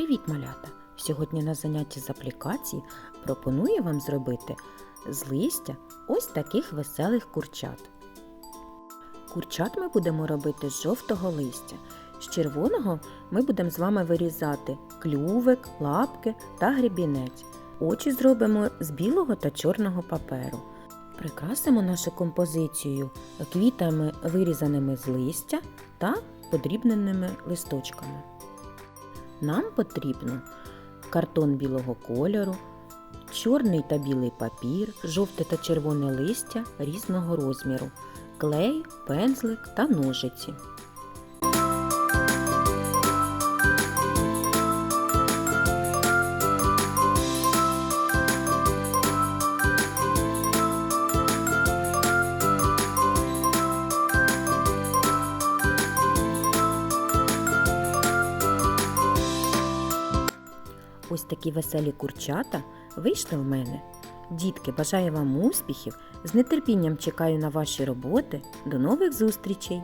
Привіт, малята! Сьогодні на занятті з аплікації пропоную вам зробити з листя ось таких веселих курчат. Курчат ми будемо робити з жовтого листя. З червоного ми будемо з вами вирізати клювик, лапки та гребінець. Очі зробимо з білого та чорного паперу. Прикрасимо нашу композицію квітами, вирізаними з листя та подрібненими листочками. Нам потрібно картон білого кольору, чорний та білий папір, жовте та червоне листя різного розміру, клей, пензлик та ножиці. Ось такі веселі курчата вийшли в мене. Дітки, бажаю вам успіхів. З нетерпінням чекаю на ваші роботи. До нових зустрічей!